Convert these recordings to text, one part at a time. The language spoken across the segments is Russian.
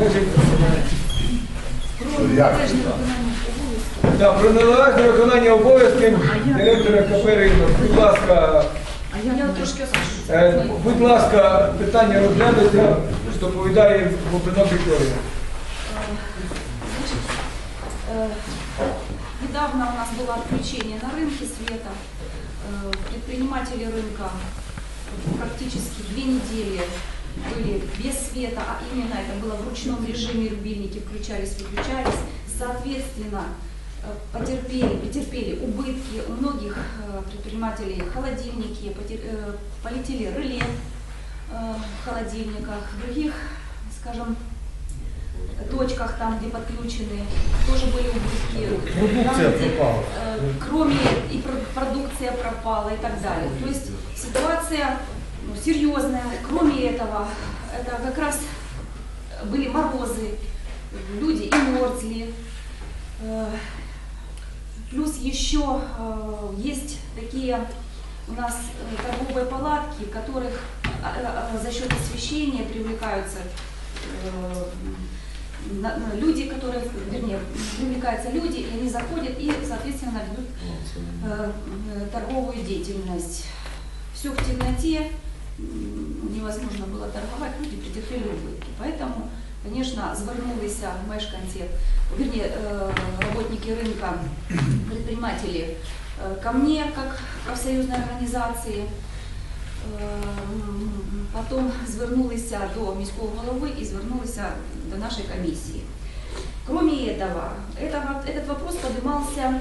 Значить, Як? так, про належне виконання обов'язків директора КП «Ринок». Будь ласка, Я трошки е, будь ласка, питання розглянуться, доповідає Бобринок Вікторія. Значит, э, недавно у нас было отключение на рынке света. Э, Предприниматели рынка практически две недели были без света, а именно это было в ручном режиме, рубильники включались, выключались. Соответственно, э, потерпели, претерпели убытки у многих э, предпринимателей холодильники, э, полетели реле в холодильниках, в других, скажем, точках, там, где подключены, тоже были убытки. Продукция Там, где, пропала. э, Кроме и про- продукция пропала и так далее. То есть ситуация ну, серьезная. Кроме этого, это как раз были морозы, люди и мерзли. Э, Плюс еще э, есть такие у нас э, торговые палатки, которых за счет освещения привлекаются люди, которые, вернее, привлекаются люди, и они заходят и, соответственно, ведут торговую деятельность. Все в темноте, невозможно было торговать, люди претерпели убытки. Поэтому, конечно, звернулися мешканці, вернее, э, работники рынка, предприниматели э, ко мне, как профсоюзной организации. Е, м, Потім звернулися до міського голови і звернулися до нашої комісії. Кроме этого, этого, этот вопрос поднимался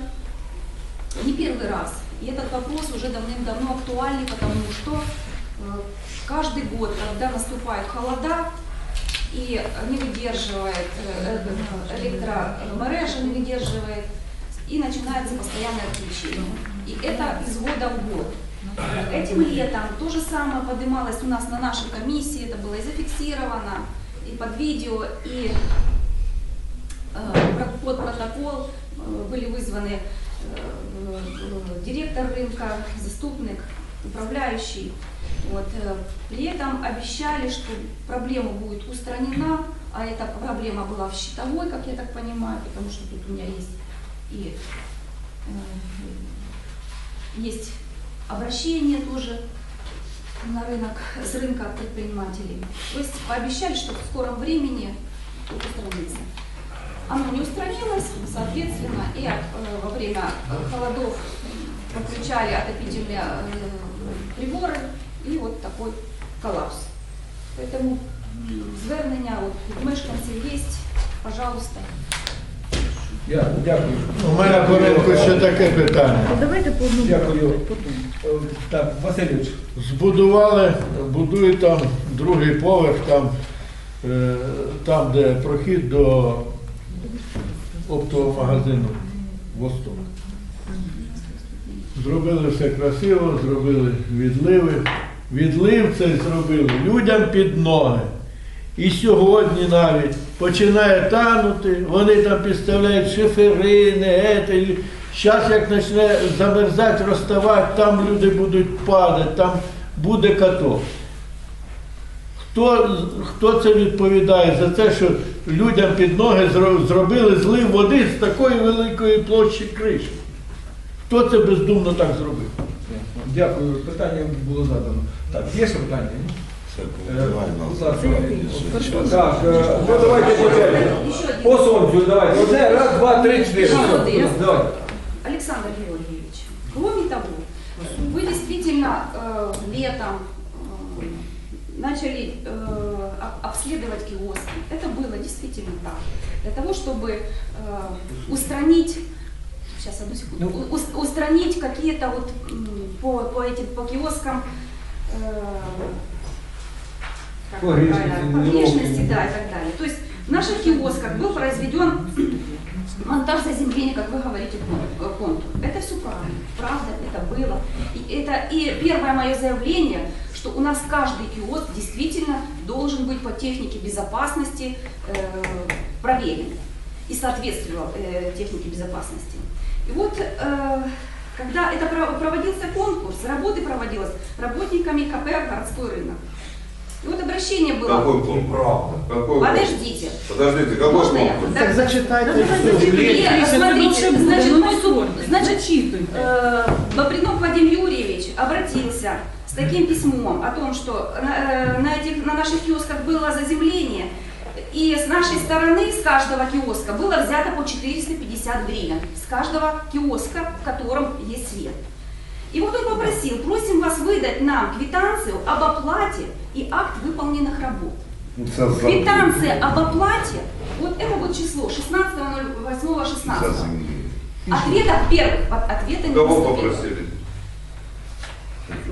не первый раз. И этот вопрос уже давным-давно актуальный, потому что э, каждый год, когда наступают холода, и не выдерживает э, э, электромережа, не выдерживает, и начинается постоянное отключение. И это из года в год. Этим летом то же самое поднималось у нас на нашей комиссии, это было и зафиксировано, и под видео, и э, под протокол э, были вызваны э, э, директор рынка, заступник, управляющий. Вот. э, При этом обещали, что проблема будет устранена, а эта проблема была в щитовой, как я так понимаю, потому что тут у меня есть и э, есть обращение тоже на рынок, с рынка предпринимателей. То есть пообещали, что в скором времени устранится. Оно не устранилось, соответственно, и э, во время холодов подключали отопительные э, приборы, и вот такой коллапс. Поэтому м, звернення от, від мешканців є, пожалуйста. Я дякую. У мене коротко ще таке питання. Давайте по одному. Дякую. Е, Так, Васильович. Збудували, будують там другий поверх, там, е, там де прохід до оптового магазину Восток. Зробили все красиво, зробили відливи. Відлив цей зробили людям під ноги. І сьогодні навіть починає танути, вони там підставляють шиферини, зараз як почне замерзати, розставати, там люди будуть падати, там буде каток. Хто, хто це відповідає за те, що людям під ноги зробили злив води з такої великої площі криші? Хто це бездумно так зробив? Дякую. Питання було задано. Так, є ще питання? ні? Е, Будь ласка. Так, е, ну давайте по черзі. Еще один По сонцю, давайте. Одне, раз, два, три, чотири. Ще Все, один. Давайте. Александр Георгиевич, кроме того, вы действительно э, летом э, начали э, об- обследовать киоски. Это было действительно так. Для того, чтобы э, устранить Сейчас, одну секунду. Ну. У- ус- устранить какие-то вот м, по, по этим по киоскам э, как Погрешности, да, и так далее. То есть в наших киосках был произведен монтаж заземления, как вы говорите, кон- э, контур. Это все правильно, правда, это было. И, это, и первое мое заявление, что у нас каждый киоск действительно должен быть по технике безопасности э, проверен и соответствовал э, технике безопасности. И вот, э, когда это про- проводился конкурс, работы проводилась работниками КП «Городской рынок». И вот обращение было. Какой пункт? Какой пункт? Подождите. Подождите, какой Можно я? пункт? Да. Так зачитайте. Смотрите, значит, мой суд, значит. Э, Бобринов Вадим Юрьевич обратился с таким письмом о том, что э, на, этих, на наших киосках было заземление, и с нашей стороны, с каждого киоска, было взято по 450 гривен. С каждого киоска, в котором есть свет. И вот он попросил, просим вас выдать нам квитанцию об оплате и акт выполненных работ. Квитанция об оплате, вот это вот число, 16.08.16. Ответа первых, от- ответа не Кого поступило. попросили?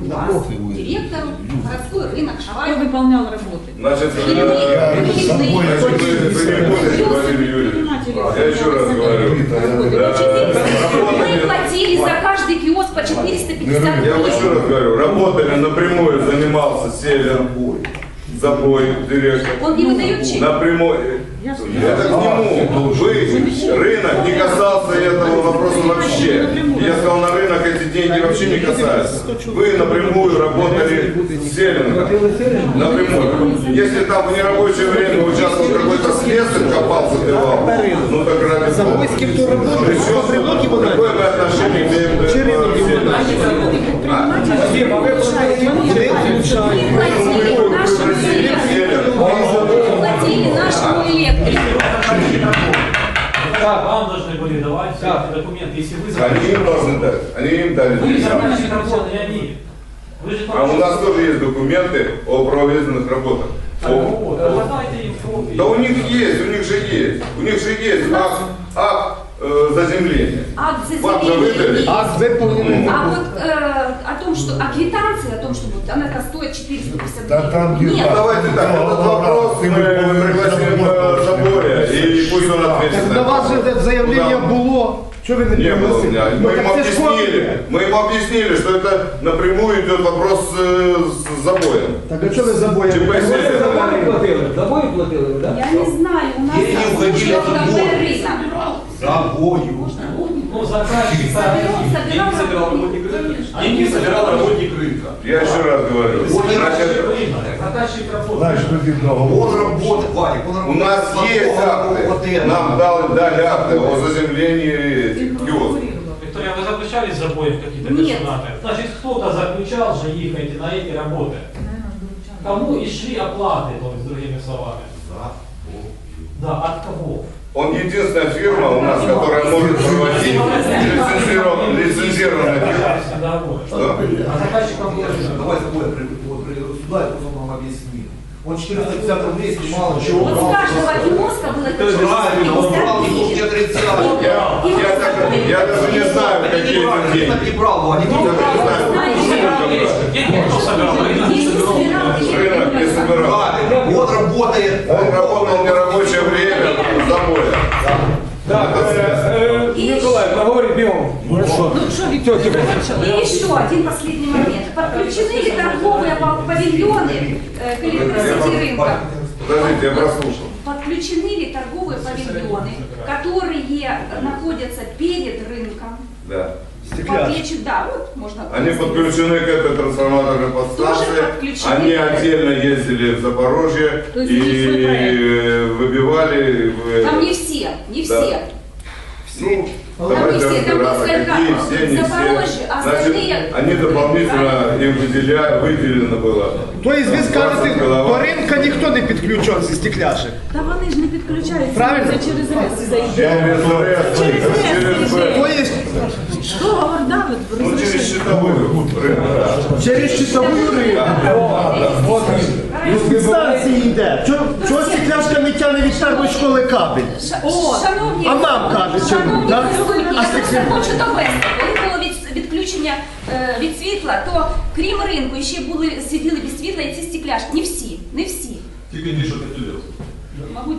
Вас, директору, городской рынок, Кто Шавай. выполнял работы? Значит, э. Я еще раз говорю. Мы платили за каждый киоск по 450 Я еще раз говорю, работали напрямую, занимался Селин, забой, директор. Он не выдает чек. Напрямую. Это к нему. Вы, рынок не касался этого вопроса вообще. Я сказал, на рынок эти деньги вообще не касаются. Вы напрямую работали с Селин? Напрямую. Если там в нерабочее время участвовал какой-то следствие, копал, забивал, ну так ради работает, Причем, какое мы отношение имеем к Чи ринок э, йому Селингу? Вадим, а ви платили? Мы платили нашему электрику. Мы платили нашему электрику. Так, Вам должны были давать все Так. эти документы, если вы Они им должны дать. Они им дали. Вы же они. Вы же А у нас тоже есть документы о правоведенных работах. Так О- вот. Да у них есть, у них же есть. У них же есть акт, акт э, заземления. Акт заземления. А выполнены. А вот э, о том, что, о квитанции, о том, что вот она стоит 450 Да там Нет, Давайте так, этот вопрос мы пригласим э, Заборя, и пусть он ответит. Так на до этот вас же вопрос. это заявление Куда? було. Що ви не Не было у принесли? меня. Ну, Мы так ему це ж объяснили, копія. мы ему объяснили, что это напрямую идет вопрос э, с забоем. Так а що ви забоїли? ЧП ви Селин. за забої платили? Забої платили, ви, так? я не знаю, у нас Где они уходили служба от КП забора? рынок. Забою. Ну, заказчик, Собирал, собирал деньги работник. Деньги собирал работник рынка. Я еще раз говорю. Значит, Заказчик работает. Знаешь, каким договором? Он работает, он у нас есть акты. Нам дали, дали акты о заземлении этих киосков. Виктория, вы заключали с забоев какие-то Нет. персонаты? Значит, кто-то заключал же их эти, на эти работы. Кому и шли оплаты, то есть, другими словами? Да, от кого? Он единственная фирма у нас, которая может проводить лицензированную фирму. Что? А заказчиком был Давай забой вот приведу сюда, и потом вам объяснит. Он 450 рублей снимал. чего Вот с каждого киоска было Правильно, он брал 450 гривен. 130. Я, я, я даже не знаю, какие это деньги. Так не брал, Я не даже не знаю? Рынок не собирал. Он работает. Он работал в нерабочее время забоя. Так, е, е, Миколай, проговоріть бігом. Ну что, Виктор, И еще один последний момент. Подключены ли торговые пав- павильоны э, к электросети рынка? Подождите, я прослушал. Подключены ли торговые павильоны, которые находятся перед рынком? Да. Подключены, да, вот можно. Они подключены к этой трансформаторной подстанции. Они отдельно ездили в Запорожье и проект. выбивали. в- Там не все, не Да. все. Ну, Там давайте не все, там разбираться, какие все, не все. а Значит, они дополнительно им выделя, выделено было. То і звіз скажете до ринка ніхто не підключав зі стекляшек. Та вони ж не підключаються. Правильно. Це через рис зайде. Через рис То є Договор дали, розрішили. Через щитову ринку. Дистанції йде. Чого ну, стекляшка не тягне від старої школи кабель? А нам каже, чому? шановні, так? я хочу довести відключення е, від світла, то крім ринку ще були сиділи без світла і ці стекляшки. Не всі, не всі. Тільки ні, що ти туди. Мабуть,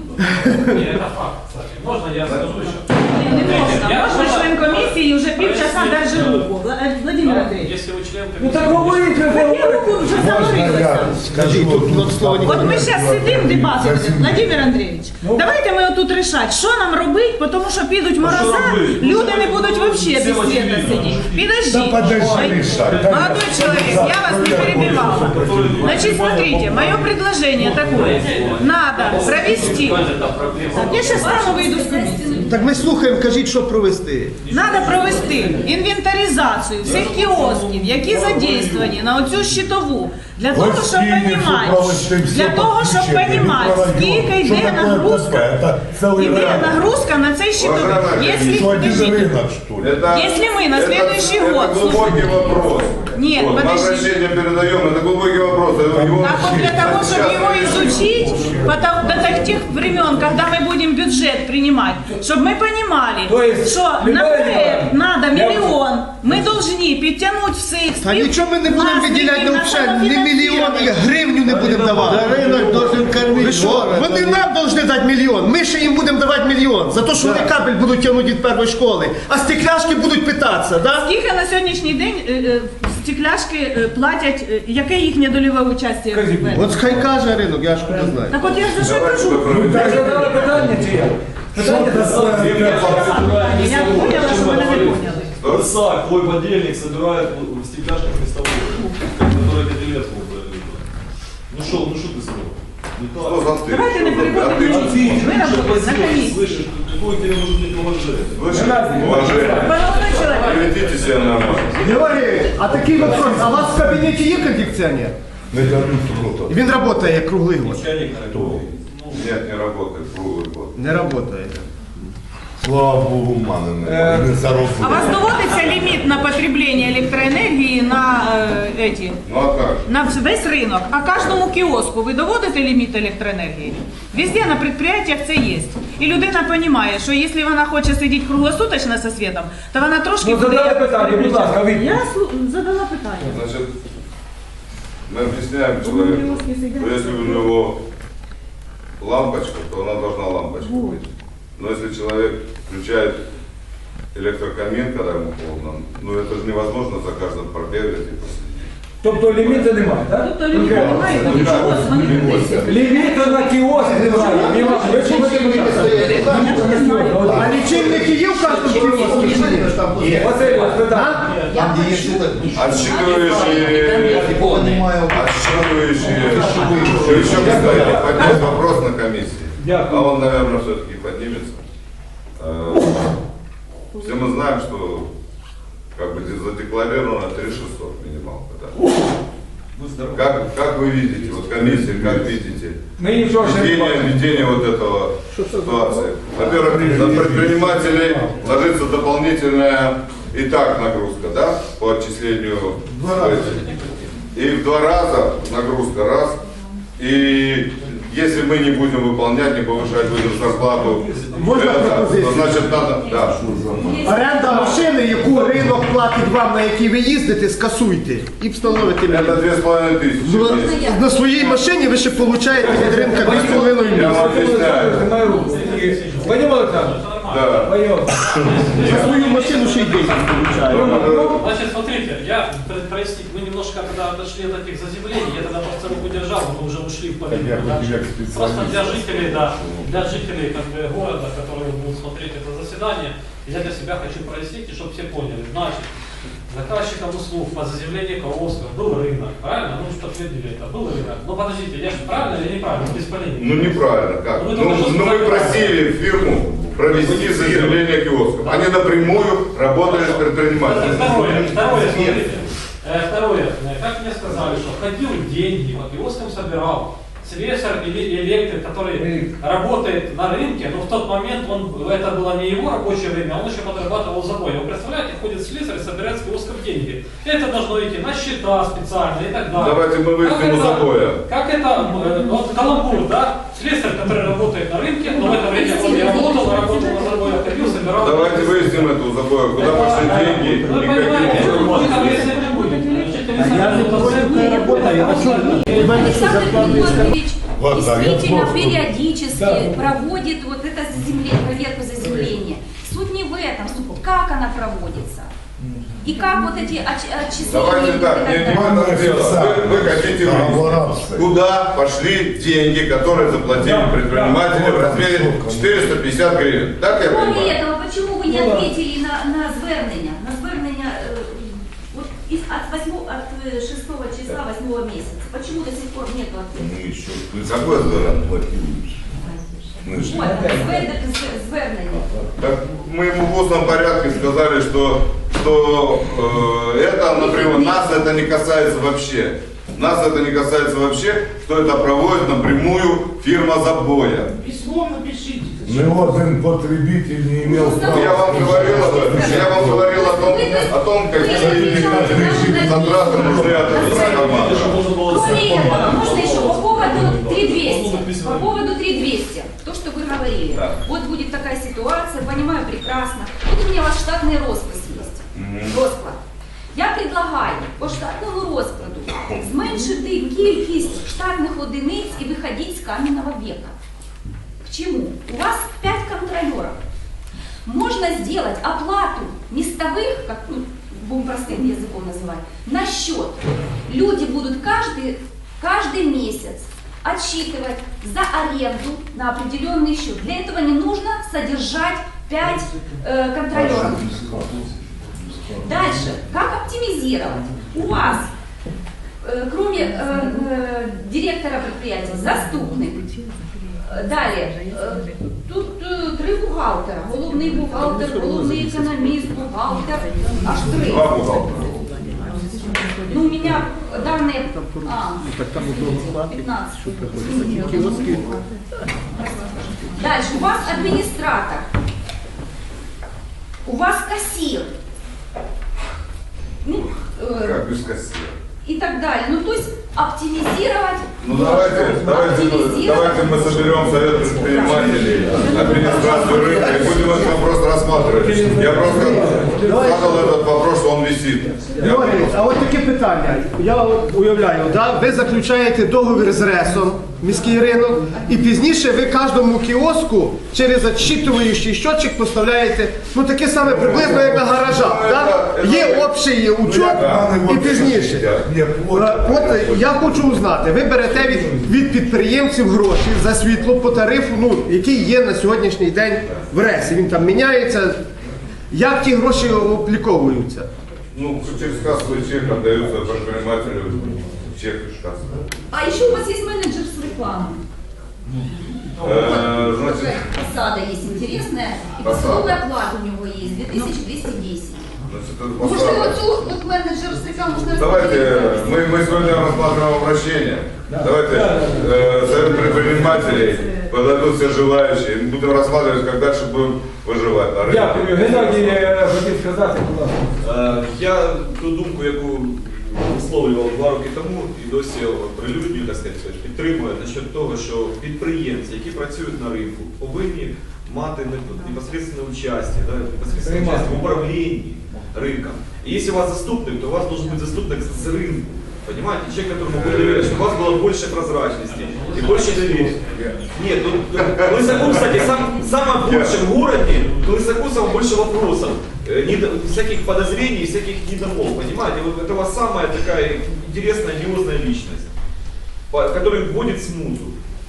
це факт, Можна я скажу що Не можна. Ми член комісії вже півчаса держи руку. Владимир Андрійович. Если вы член Ну так комиссии... говоріть, ви Я говорите. руку вже Можна занурилася. я Скажи, тут от слова ніхто От ми зараз сидимо, дебати ведемо. Владимир Андрійович, давайте ми отут рішати, що нам робити, тому що підуть мороза, люди не будуть взагалі без світа сидіти. Підождіть. Молодой человек, я вас не перебивала. Значит, смотрите, мое предложение такое. Надо провести... Так, Я сейчас стану выйду с комиссии. Так ми слухаємо, кажіть, що провести. Надо провести інвентаризацію всіх кіосків, які задействовані на оцю щитову, для того, щоб понімати, для того, щоб понімати, скільки йде нагрузка, йде нагрузка на цей щитовий. Якщо, подождите, Это, Если мы на это- следующий это год, глубокий слушайте. вопрос. Нет, вот, мы подожди. обращение передаем, это глубокий вопрос. Его Так вот для того, чтобы сейчас его решить. изучить, потом, до тех- тех времен, когда мы будем бюджет принимать, чтобы мы понимали, То есть, что на Виталий проект Николаевич, надо я- миллион, мы должны підтягнути всіх Та нічого ми не будемо власників виділяти на взагалі, ні мільйон, ні самофінансування. гривню не будемо За давати. ринок должен кормити Ви що? город. Вони нам повинні дати мільйон. Ми ще їм будемо давати мільйон. За те, що вони кабель будуть тягнути від першої школи. А стекляшки будуть питатися, да? Скільки на сьогоднішній день е, е, стекляшки е, платять, е, яке їхнє дольове участь? Кажіть, От хай каже ринок, я ж куди знаю. Так от я ж за що й Давайте кажу. попробуем. Так, задали питання чи як? Питання Я поняла, що мене не поняли. Рысак, твой подельник собирает в стекляшках листовую, который Кадиллецкому продали. Ну что, ну что ты сказал? Не Что так. за ты? Давайте не Что за ты? переходимо А ты на что? лінію. Ви работаєте на комісії. Слышишь, какой тебе может быть уважение? Слышишь? Уважение. Молодой чоловік. Ведите себя нормально. Георгій, а такий вопрос, а у вас в кабінеті є кондиціонер? Він працює як круглий год. Начальник, наверное. Нет, не работает круглый год. Не працює. Слава Богу, мане Е, не заробив. А у вас доводиться ліміт на потреблення електроенергії на, е, эти, Ну а как? на весь ринок, а кожному кіоску ви доводите ліміт електроенергії? Везде на підприємствах це є. І людина розуміє, що якщо вона хоче сидіти круглосуточно зі світом, то вона трошки Ну, задали буде- питання, будь ласка, відповідь. Я слу- задала питання. Значит, мы объясняем человеку, что если у него лампочка, то она должна лампочка быть. Но если человек включает электрокамин, когда ему холодно, ну это же невозможно за каждым пробегать и последить. Тобто ліміту немає, так? Тобто ліміту немає, Ну, тому как? що ось вони прийшли. Ліміту на кіоск немає. Нема. Ви чому не А лічильники є в кожному кіоску? чи ні? Василь, вас питання. Там, где есть это, Отсчитывающие, я понимаю, отсчитывающие, еще кстати, поднять вопрос на комиссии. А он, наверное, все-таки поднимется. Э, Все мы знаем, что как бы задекларировано 3600 минималка. Да? Как, как вы видите, вот комиссия, как видите, ведение, ведение вот этого ситуации? Во-первых, на предпринимателей ложится дополнительная и так нагрузка, да, по отчислению. И в два раза нагрузка раз. И если мы не будем выполнять, не повышать будем зарплату, Можно это, пропозицию? то значит надо, да. Оренда машини, яку ринок платить вам, на якій ви їздите, скасуйте і встановите Это мені. две с половиной тысячи. Ну, в месяц. На своїй машині ви ще получаєте від ринка 2,5 Я місяця. вам объясняю. Знімай руку. да. Вадим. За свою машину ще й 10 получаєте. Значит, смотрите, я, про- простите, мы немножко, когда отошли от таких заземлений, я тогда просто руку держал, мы уже ушли в дальше. Просто для жителей, да, для жителей как бы, города, которые будут смотреть это заседание, я для себя хочу прояснить, и чтобы все поняли. Значит, заказчиком услуг по заземлению киосков был рынок, правильно? Ну, что подтвердили это, был рынок. Но подождите, я же правильно или неправильно, без полемики? Ну неправильно, как? Вы Ну, что ну, мы просили фирму провести заземление киосков. Они напрямую работали с предпринимателями. Второе, второе, смотрите. Э, Второе, как мне сказали, что ходил деньги, по киоскам собирал. Слесарь или электрик, который работает на рынке, но в тот момент он, это было не его рабочее время, он еще подрабатывал забой. Вы представляете, ходит слесарь и собирает с киосков деньги. Это должно идти на счета специально и так далее. Давайте мы выясним Как у это- забоя. Как это, э, вот каламбур, да? Слесарь, который работает на рынке, но в это время он не работал, а работал на забое, ходил, собирал. Давайте выясним это у забоя, куда пошли деньги Вы понимаете, мы если не будем. Жители Я не Александр Григорьевич действительно периодически проводит вот это заземление, проверку заземления. Суть не в этом, суть как она проводится. И как вот эти отч- отчисления Давайте так, не, этом дело. Вы, вы хотите воровство. куда пошли деньги, которые заплатили предприниматели в размере 450 гривен. Так я Кроме понимаю? этого, почему вы не Ну ответили на, на звернення? На звернення э, вот из, от, 8, от э, 6 числа 8 месяца. Почему до сих пор нет ответа? Ну еще, Какое здорово? Мы же Вот, звер- з- звернення. Так мы ему в устном порядке сказали, что, что э, это, например, нас это не касается вообще. Нас это не касается вообще, что это проводит напрямую фирма забоя. ни один потребитель не имел права. Я вам говорил об этом. Я вам говорил о том, о том какие затраты нужны от этой команды. Кроме этого, можно еще по поводу 3200. По поводу 3200. То, что вы говорили. Да. Вот будет такая ситуация, понимаю прекрасно. Вот у меня у вас штатный розпис есть. Розклад. Я предлагаю по штатному розкладу зменшити кількість штатних одиниць і виходити з каменного века. К чему? У вас 5 контролеров. Можно сделать оплату местовых, как ну, будем простым языком называть, на счет. Люди будут каждый, каждый месяц отсчитывать за аренду на определенный счет. Для этого не нужно содержать 5 э, контролеров. Дальше, как оптимизировать? У вас, э, кроме э, э, директора предприятия, заступник. Далее, э, тут э, три бухгалтера. Головний бухгалтер, головний економіст, бухгалтер, аж три. Два бухгалтера. Ну, у меня данные... А, 15. Дальше, у вас администратор. У вас кассир. Ну, э, Как без кассира. и так далее. Ну, то есть оптимизировать. Ну давайте, давайте, давайте мы соберем совет предпринимателей, администрацию рынка и будем этот вопрос рассматривать. Я просто Я Георгій, а от таке питання. Я от уявляю, да? ви заключаєте договір з РЕСом, міський ринок, і пізніше ви кожному кіоску через отчитуючий щотчик поставляєте, ну таке саме приблизно як на гаражах. Да? Є общий учет і пізніше. Е, От е, я хочу узнати, ви берете від, від підприємців гроші за світло по тарифу, ну, який є на сьогоднішній день в РЕСі. Він там міняється. Як ті гроші обліковуються? Ну, через кассовый чек отдаются предпринимателю чек кассовый. А еще у вас есть менеджер с рекламой. Э, значит, Посада есть интересная. И посадовый оклад у него есть 2210. значит, это Может, посада. вот цю- вот менеджер с рекламой можно Давайте, мы, мы сегодня рассматриваем обращение. Давайте э, совет предпринимателей подадут все желающие. Мы будем рассматривать, как дальше будем выживать на рынке. Дякую. Геннадій е, хотів сказати, будь ласка. Е, Я ту думку, яку висловлював два роки тому, і досі прилюднюю, так сказати, підтримую насчет того, що підприємці, які працюють на ринку, повинні мати не- непосредственне участь, да, непосредственне Приймати. участь в управлінні рынком. И если у вас заступник, то у вас должен быть заступник с рынка. Понимаете, человек, которому вы доверяете, чтобы у вас было больше прозрачности и больше доверия. Нет, ну, к Лысаку, кстати, сам, самое больше в городе, к Лысаку самое больше вопросов, э, недо- всяких подозрений, всяких недомол, понимаете? Вот это у вас самая такая интересная, одиозная личность, который вводит смуту.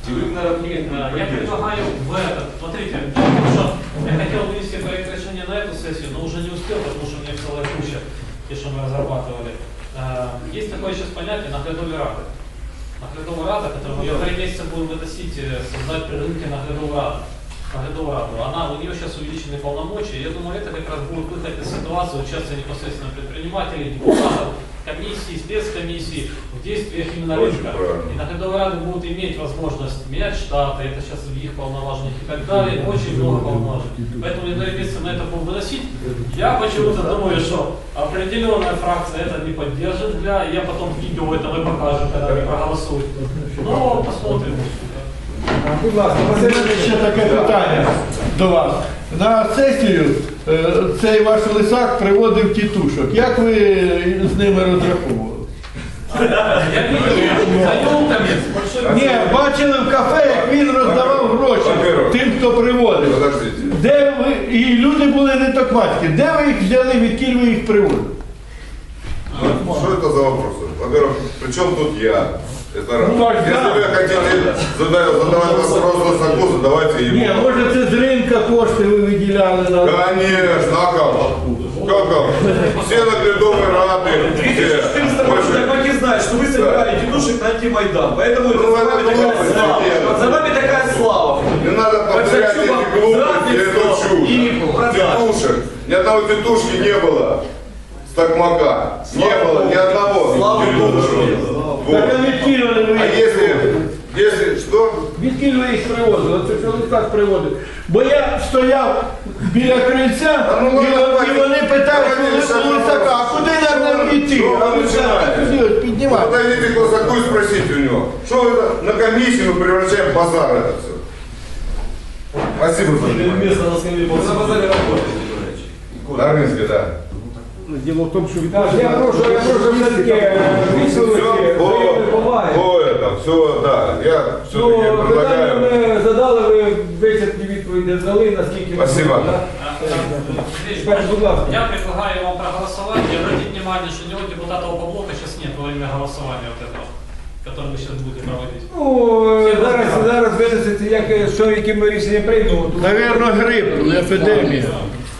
Э, Я предлагаю в этот, смотрите, что я хотел вынести проект решения на эту сессию, но уже не успел, потому что у меня целая куча, те, что мы разрабатывали. Э, Есть такое сейчас понятие наглядовой рады. Наглядовая рада, которую мы ее три месяца будем выносить, э, создать при рынке наглядовую раду. Наглядовую раду. Она, у нее сейчас увеличены полномочия. Я думаю, это как раз будет выход из ситуации участия непосредственно предпринимателей, депутатов, комиссий, спецкомиссий в действиях именно рынка. И наглядовые рады будут иметь возможность менять штаты, это сейчас в их полноважных и так далее, очень много полномочий. Поэтому на это буду выносить. Я почему-то думаю, что определенная фракция это не поддержит, для, я потом видео это вы покажем, когда они проголосуют. Но посмотрим. Будь ласка, Василь Ще таке питання до вас. На сесію е, цей ваш лисак приводив тітушок. Як ви з ними розраховували? Я видел, за елками, большой Ні, бачили в кафе, як він роздавав гроші Во-первых. тим, хто приводив. Подождите. Де ви, і люди були не токмацькі. Де ви їх взяли, відкіль ви їх приводили? Что это за вопросы? Во-первых, при чем тут я? Это раз. Ну, а Если я- вы хотите задавать, задавать вопрос Лысаку, задавайте ему. Ні, може це з ринка кошти ви виділяли на. Конечно, а как? Как как? Все наглядовые рады, все. 400 Больше. так знают, что вы собирали тетушек на антимайдан. Поэтому это Ну, за вами это такая глупость, слава. нет. За вами такая слава. Не надо повторять эти глупости, это здравствуйте, чушь. и. Тетушек. Ни одного тетушки не было. С Токмака. Не было ни одного. Слава Богу, что. Вот. Так а відкіль вони ви А їх если, привозили? если что, Відкіль ви їх привозили? Це що Лисак приводив. Бо я стояв біля крильця, А ну, і, ладно, вон- і давайте. вони питають Давайте у решать Лисака, а вопрос. куди нам нам Что йти? вы А Лисак начинаете? сюди ось піднімати. подойдите к Лысаку и спросите у него, что вы это на комиссию мы превращаем в базар это все. Спасибо за внимание. Место на скамье. Вы на базаре работаете, Николаевич. На рынке, да. Діло в тому, що Так, я прошу, я прошу все-таки е, висловити Все по, взаємне поваги. по это, все, да. Я Ну, все-таки питання предлагаю. ми задали, ви вичерпні відповіді дали, наскільки Спасибо. можливо, да? Теперь, будь ласка. Я предлагаю вам проголосовать и обратить внимание, что ни у депутатов по блоку сейчас нет во время голосования вот этого, которое вы сейчас будете проводить. Ну, е, зараз, зараз винесеться, як, е, що, які ми рішення приймемо. Тут- Навірно, грип, епідемія.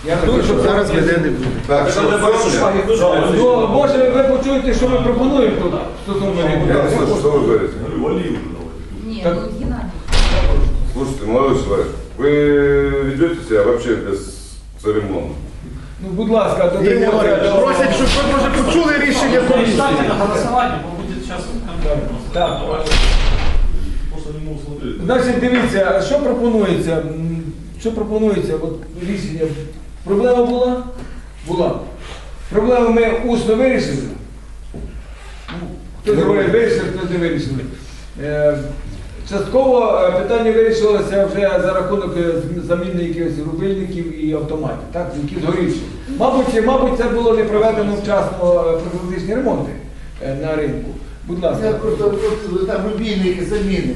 Я думаю, що зараз веде не буде. Так, Это что, для больших все? шагов тоже надо. Ну, може, ви почуєте, що ми пропонуємо тут стосовно Да, регуляції? слушай, что вы говорите? Нет, Так- ну Геннадий. Слушайте, молодой человек, вы ведете себя вообще бесцеремонно. Ну, будь ласка, Ігор дотримуйтеся. Григорович, до- просять, щоб ви може почули рішення комісії. Ставьте на голосование, будет сейчас Так. Значить, дивіться, що пропонується? М, Що пропонується? От рішення. Проблема була? Була. Проблему ми усно вирішили. Ну, Хтось говорить, вирішили, хтось не вирішили. Е, Частково е, питання вирішилося вже за рахунок е, заміни якихось рубильників і автоматів, так, які згорівші. Мабуть, мабуть, це було не проведено вчасно профілактичні ремонти на ринку. Будь ласка. Я просто там рубільники, заміни.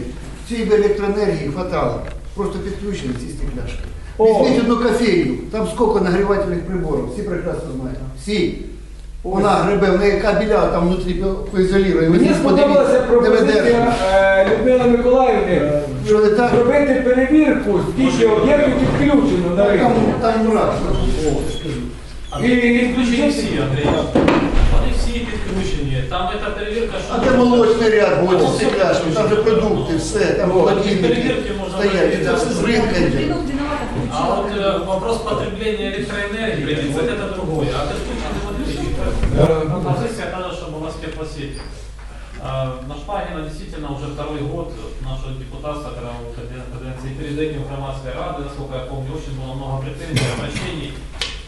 Цієї би електроенергії хватало. Просто підключені ці стекляшки. О. Візьміть одну кофейню, там скільки нагрівательних приборів, всі прекрасно знають. Всі. Вона гребе, в неї кабеля там внутрі по- поізолірує. Мені сподобалася пропозиція е, Людмили Миколаївни Що не так? зробити перевірку, скільки об'єктів підключено на Там, ринку. там мрак. І Підключені всі, Андрій. Вони всі підключені. Там ця перевірка, що... А де молочний ряд буде, стекляшки, там же продукти, все, там холодильники перевірки можна стоять, там з ринка йде. А вот э, вопрос потребления электроэнергии, вот это другое. А подключены вот эти Пропозиция та же, чтобы у нас теплосети. А, На Шпагина действительно уже второй год нашего депутата, когда он каденции перед этим информации Рады, насколько я помню, очень было много претензий, обращений.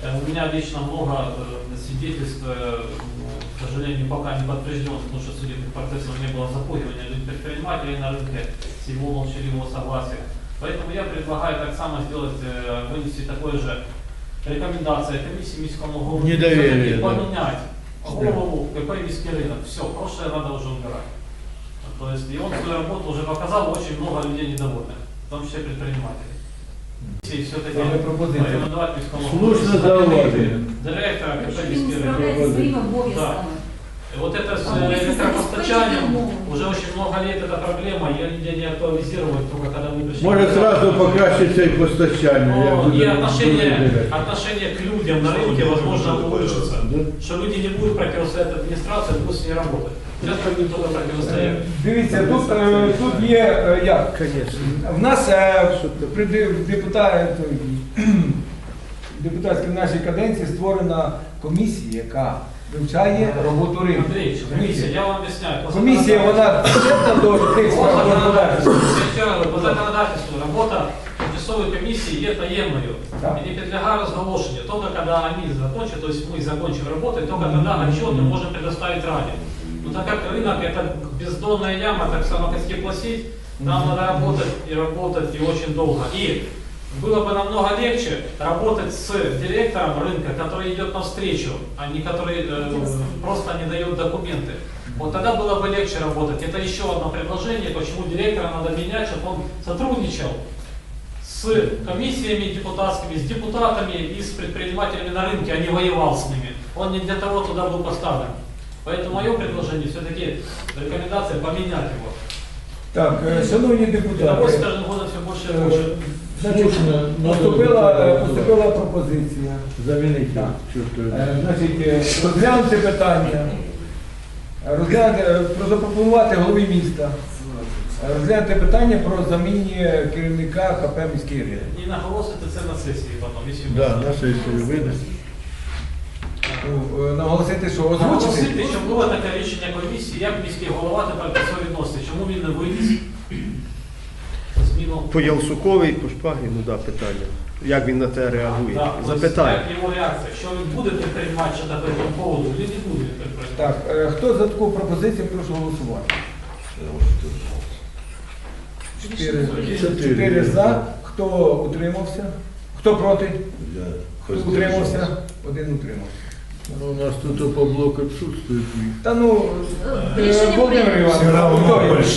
Э, У меня лично много э, свидетельств, э, к сожалению, пока не подтвержденных, потому что судебных процессов не было запугивания предпринимателей на рынке с его молчаливого согласия. Поэтому я предлагаю так само сделать, э, вынести такое же рекомендация комиссии Мискому городу. Недоверие, Всё-таки да. Поменять голову, какой миский рынок. Все, прошлое надо уже убирать. То есть и он свою работу уже показал, очень много людей недовольных, в том числе предпринимателей. И все-таки Саме пропозиція. рекомендовать Мискому Слушне зауваження. директора КП Він «Міський не ринок». справляється своїми обов'язками. И Вот это с А мы э, если электропостачанием, захватили уже очень много лет эта проблема, ее нигде не актуализировать, только когда мы пришли. Може зразу покращиться і постачання. як Но буде и отношение, розглядати. отношение к людям на рынке, возможно, улучшится. Что люди не будут противостоять администрации, будут с ней работать. Сейчас как будем только противостоять. Дивіться, тут, е, тут є е, як? В нас е, при де- в депута- в депутатській нашій каденції створена комісія, яка вивчає роботу ринку. Андрей, комиссия, я вам объясняю. по Комісія, вона причетна до тих По справ господарства. законодательству, по законодательству работа тимчасовой комиссии є таємною Так. и не подлежит разголошению. Только когда они закончат, то есть мы закончим работать, только тогда отчет мы можем предоставить ранее. Но так как рынок это бездонная яма, так само как теплосеть, нам надо работать и работать и очень долго. И было бы намного легче работать с директором рынка, который идет навстречу, а не который э, просто не дает документы. Вот тогда было бы легче работать. Это еще одно предложение, почему директора надо менять, чтобы он сотрудничал с комиссиями депутатскими, с депутатами и с предпринимателями на рынке, а не воевал с ними. Он не для того туда был поставлен. Поэтому мое предложение все-таки рекомендация поменять его. Так, е, шановні депутати, все больше больше. Значить, поступила, поступила пропозиція. Замінити. Так. Е, Значить, е, розглянути питання, розглянути, е, про запропонувати голові міста, е, розглянути питання про заміні керівника КП міський ринок. И наголосити це на сесії потом, если Да, на сесію винести. Ну, е, Наголосити, що озвучити. Наголосити, що було таке рішення комісії, як міський голова тепер до цього відноситься, чому він не виніс. По Ялсуковій, по Шпагі, ну да, питання. Як він на те реагує? Да, Запитаю. Як його реакція, що він буде предпринимати щодо цього поводу, чи не буде предпринимати. Так, е, хто за таку пропозицію, прошу голосувати. Чотири, Чотири. чотири за. Хто утримався? Хто проти? Хто утримався? Один утримався. Ну, у нас тут по блоку відсутствує. Та ну, Рішення Володимир прийнято. Іванович, Все равно хто є? большие.